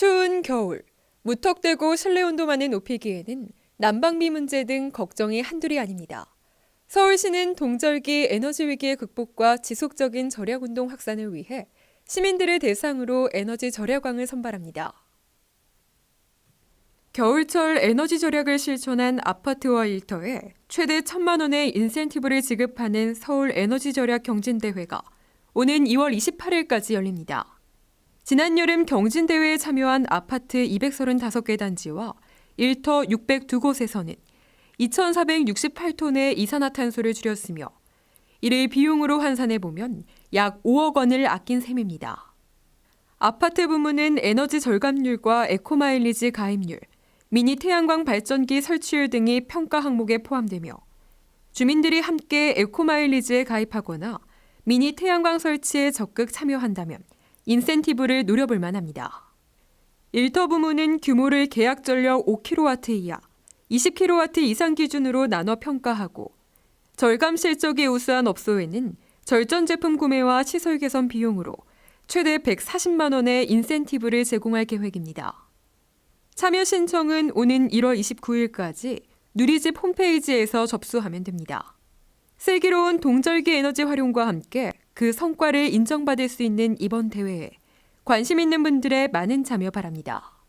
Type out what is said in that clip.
추운 겨울, 무턱대고 실내 온도만을 높이기에는 난방비 문제 등 걱정이 한둘이 아닙니다. 서울시는 동절기 에너지 위기의 극복과 지속적인 절약 운동 확산을 위해 시민들을 대상으로 에너지 절약왕을 선발합니다. 겨울철 에너지 절약을 실천한 아파트와 일터에 최대 천만 원의 인센티브를 지급하는 서울 에너지 절약 경진대회가 오는 2월 28일까지 열립니다. 지난 여름 경진대회에 참여한 아파트 235개 단지와 일터 602곳에서는 2,468톤의 이산화탄소를 줄였으며 이를 비용으로 환산해 보면 약 5억 원을 아낀 셈입니다. 아파트 부문은 에너지 절감률과 에코마일리지 가입률, 미니 태양광 발전기 설치율 등이 평가 항목에 포함되며 주민들이 함께 에코마일리지에 가입하거나 미니 태양광 설치에 적극 참여한다면 인센티브를 노려볼 만합니다. 일터 부문은 규모를 계약 전력 5kW 이하, 20kW 이상 기준으로 나눠 평가하고 절감 실적이 우수한 업소에는 절전 제품 구매와 시설 개선 비용으로 최대 140만 원의 인센티브를 제공할 계획입니다. 참여 신청은 오는 1월 29일까지 누리집 홈페이지에서 접수하면 됩니다. 슬기로운 동절기 에너지 활용과 함께 그 성과를 인정받을 수 있는 이번 대회에 관심 있는 분들의 많은 참여 바랍니다.